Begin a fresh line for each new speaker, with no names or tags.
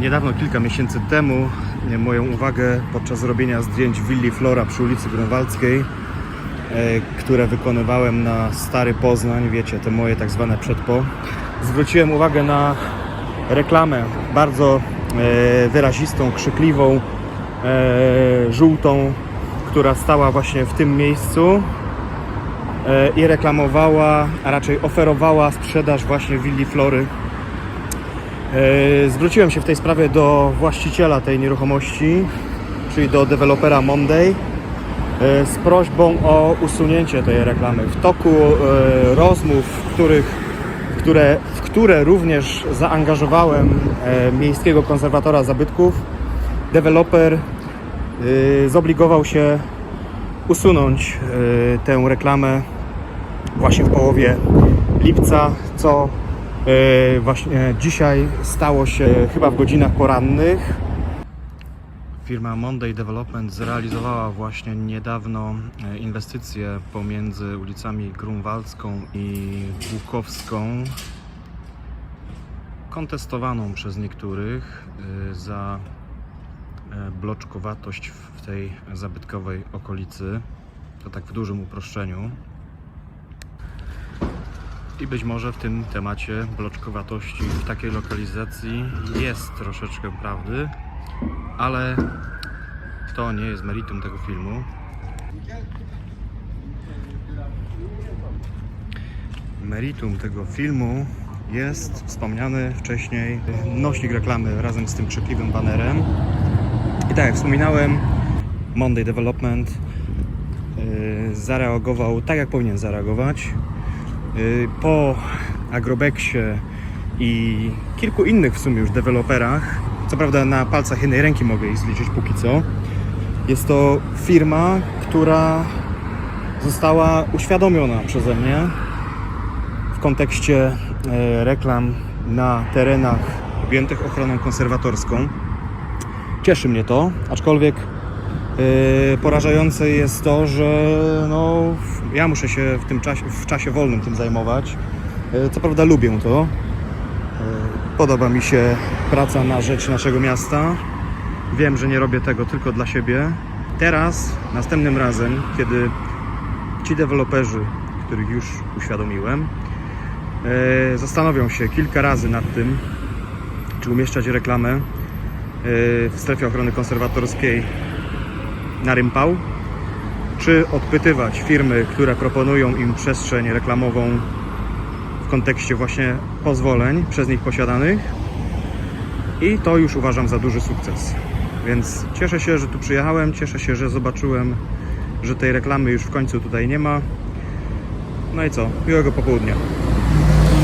Niedawno, kilka miesięcy temu, e, moją uwagę podczas robienia zdjęć willi Flora przy ulicy Grunwaldzkiej, e, które wykonywałem na Stary Poznań, wiecie, te moje tak zwane przedpo, zwróciłem uwagę na reklamę bardzo e, wyrazistą, krzykliwą, żółtą, która stała właśnie w tym miejscu i reklamowała, a raczej oferowała sprzedaż właśnie willi Flory Zwróciłem się w tej sprawie do właściciela tej nieruchomości, czyli do dewelopera Monday, e, z prośbą o usunięcie tej reklamy. W toku e, rozmów, w których, które, w które również zaangażowałem e, miejskiego konserwatora zabytków, deweloper e, zobligował się usunąć e, tę reklamę właśnie w połowie lipca, co e, właśnie dzisiaj stało się chyba w godzinach porannych. Firma Monday Development zrealizowała właśnie niedawno e, inwestycję pomiędzy ulicami Grunwaldzką i Bukowską, kontestowaną przez niektórych e, za e, bloczkowatość w tej zabytkowej okolicy. To tak w dużym uproszczeniu. I być może w tym temacie bloczkowatości w takiej lokalizacji jest troszeczkę prawdy, ale to nie jest meritum tego filmu. Meritum tego filmu jest wspomniany wcześniej nośnik reklamy razem z tym krzykliwym banerem. I tak jak wspominałem, Monday Development yy, zareagował tak, jak powinien zareagować. Yy, Po Agrobexie i kilku innych w sumie już deweloperach, co prawda na palcach jednej ręki mogę ich zliczyć póki co, jest to firma, która została uświadomiona przeze mnie w kontekście e, reklam na terenach objętych ochroną konserwatorską. Cieszy mnie to, aczkolwiek porażające jest to, że no, ja muszę się w tym czasie, w czasie wolnym tym zajmować. E, Co prawda lubię to. E, Podoba mi się praca na rzecz naszego miasta. Wiem, że nie robię tego tylko dla siebie. Teraz, następnym razem, kiedy ci deweloperzy, których już uświadomiłem, zastanowią się kilka razy nad tym, czy umieszczać reklamę w strefie ochrony konserwatorskiej na Rympał, czy odpytywać firmy, które proponują im przestrzeń reklamową w kontekście właśnie pozwoleń przez nich posiadanych. I to już uważam za duży sukces. Więc cieszę się, że tu przyjechałem, cieszę się, że zobaczyłem, że tej reklamy już w końcu tutaj nie ma. No i co? Miłego popołudnia.